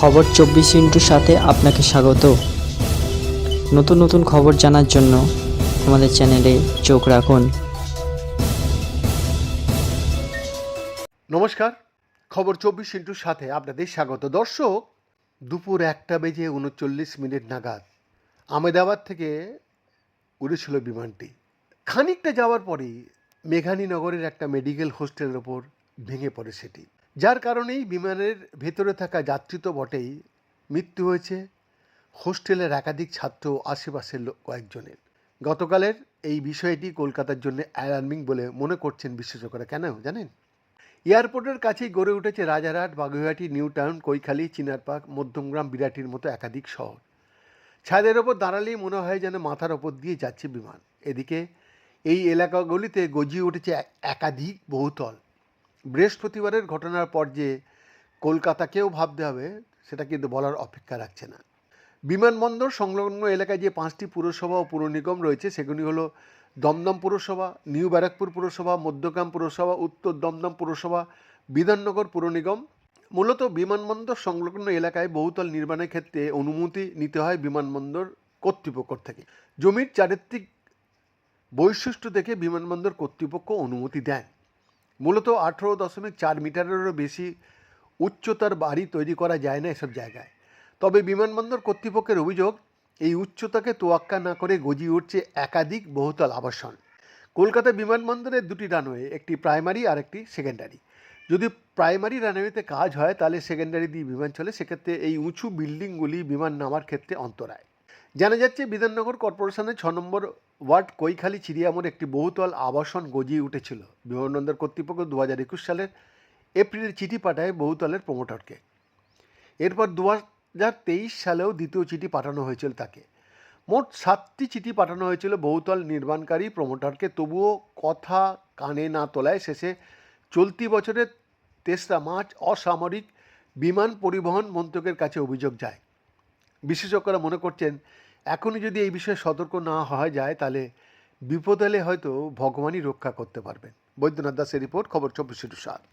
খবর চব্বিশ ইন্টুর সাথে আপনাকে স্বাগত। নতুন নতুন খবর জানার জন্য আমাদের চ্যানেলে চোখ রাখুন। নমস্কার, খবর চব্বিশ ইন্টুর সাথে আপনাদের স্বাগত। দর্শক, দুপুর একটা বেজে উনচল্লিশ মিনিট নাগাদ আমেদাবাদ থেকে উড়েছিল বিমানটি। খানিকটা যাওয়ার পরেই মেঘানীনগরের একটা মেডিকেল হোস্টেলের ওপর ভেঙে পড়ে সেটি। যার কারণেই বিমানের ভেতরে থাকা যাত্রী তো বটেই। মৃত্যু হয়েছে হোস্টেলের একাধিক ছাত্র আশেপাশের লোক কয়েকজনের। গতকালের এই বিষয়টি কলকাতার জন্য অ্যালার্মিং বলে মনে করছেন বিশেষজ্ঞরা। কেন জানেন? এয়ারপোর্টের কাছেই গড়ে উঠেছে রাজারহাট, বাগুইহাটি, নিউ টাউন, কৈখালি চিনারপাক মধ্যমগ্রাম বিরাটির মতো একাধিক শহর। ছাদের ওপর দাঁড়ালেই মনে হয় যেন মাথার ওপর দিয়ে যাচ্ছে বিমান। এদিকে এই এলাকাগুলিতে গজিয়ে উঠেছে একাধিক বহুতল। বৃহস্পতিবারের ঘটনার পর যে কলকাতাকেও ভাবতে হবে, সেটা কিন্তু বলার অপেক্ষা রাখছে না। বিমানবন্দর সংলগ্ন এলাকায় যে পাঁচটি পুরসভা ও পুর নিগম রয়েছে, সেগুলি হলো দমদম পুরসভা, নিউ ব্যারাকপুর পুরসভা, মধ্যগ্রাম পুরসভা, উত্তর দমদম পুরসভা, বিধাননগর পুর নিগম মূলত বিমানবন্দর সংলগ্ন এলাকায় বহুতল নির্মাণের ক্ষেত্রে অনুমতি নিতে হয় বিমানবন্দর কর্তৃপক্ষ থেকে। জমির চারিত্রিক বৈশিষ্ট্য দেখে বিমানবন্দর কর্তৃপক্ষ অনুমতি দেন। মূলত আঠেরো দশমিক চার মিটারেরও বেশি উচ্চতার বাড়ি তৈরি করা যায় না এসব জায়গায়। তবে বিমানবন্দর কর্তৃপক্ষের অভিযোগ, এই উচ্চতাকে তোয়াক্কা না করে গজিয়ে উঠছে একাধিক বহুতল আবাসন। কলকাতা বিমানবন্দরের দুটি রানওয়ে, একটি প্রাইমারি আর একটি সেকেন্ডারি। যদি প্রাইমারি রানওয়েতে কাজ হয়, তাহলে সেকেন্ডারি দিয়ে বিমান চলে। সেক্ষেত্রে এই উঁচু বিল্ডিংগুলি বিমান নামার ক্ষেত্রে অন্তরায়। জানা যাচ্ছে, বিধাননগর কর্পোরেশনের ছ নম্বর ওয়ার্ড কৈখালি চিড়িয়ামোর একটি বহুতল আবাসন গজিয়ে উঠেছিল। বিমানবন্দর কর্তৃপক্ষ দু হাজার একুশ সালের এপ্রিলে চিঠি পাঠায় বহুতলের প্রমোটরকে। এরপর দু হাজার তেইশ সালেও দ্বিতীয় চিঠি পাঠানো হয়েছিল তাকে। মোট সাতটি চিঠি পাঠানো হয়েছিল বহুতল নির্মাণকারী প্রমোটারকে। তবুও কথা কানে না তোলায় শেষে চলতি বছরের তেসরা মার্চ অসামরিক বিমান পরিবহন মন্ত্রকের কাছে অভিযোগ যায়। বিশেষজ্ঞরা মনে করছেন, এখনই যদি এই বিষয়ে সতর্ক না হওয়া যায়, তাহলে বিপদ এলে হয়তো ভগবানই রক্ষা করতে পারবেন। বৈদ্যনাথ দাসের রিপোর্ট, খবর চব্বিশ সাত।